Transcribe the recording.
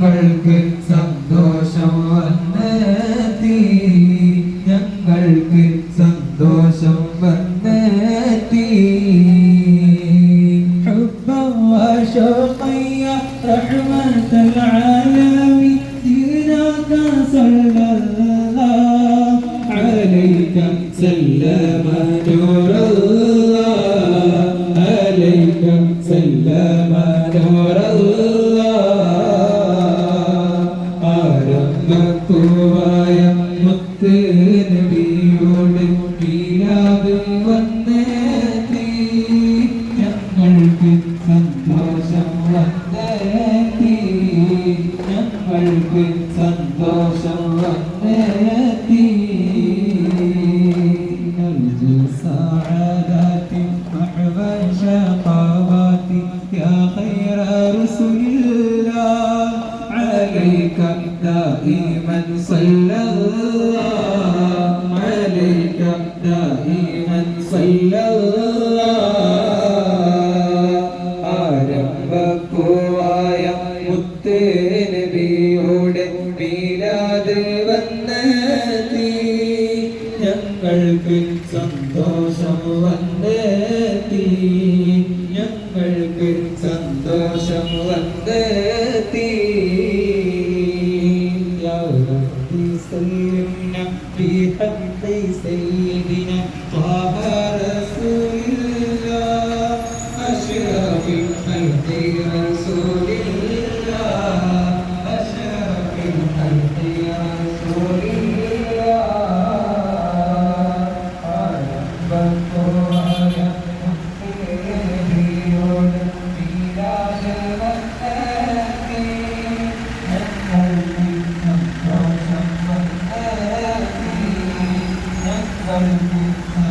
ഞങ്ങൾക്ക് സന്തോഷം വന്നെത്തി ഞങ്ങൾക്ക് സന്തോഷം വന്നെത്തി حبا وشوقا يا رحمة العالمين دينك صلى الله عليك سلم نور മുത്ത് നബിയോട് മീലാദ് വന്നെത്തി ഞങ്ങൾക്ക് സന്തോഷം വന്നെത്തി ഞങ്ങൾക്ക് സന്തോഷം വന്നെത്തി نرجو سعادات محو شقاوات يا خير رسل الله عليك دائما صلى الله عليك دائما صلى الله ആരംഭക്കുവായ മുത്ത് നബിയോടെ മീലാദ് വന്നെത്തി ഞങ്ങൾക്ക് സന്തോഷം വന്നെത്തി ഞങ്ങൾക്ക് حق سيدنا طه رسول الله أشرف الخلق رسول Thank you.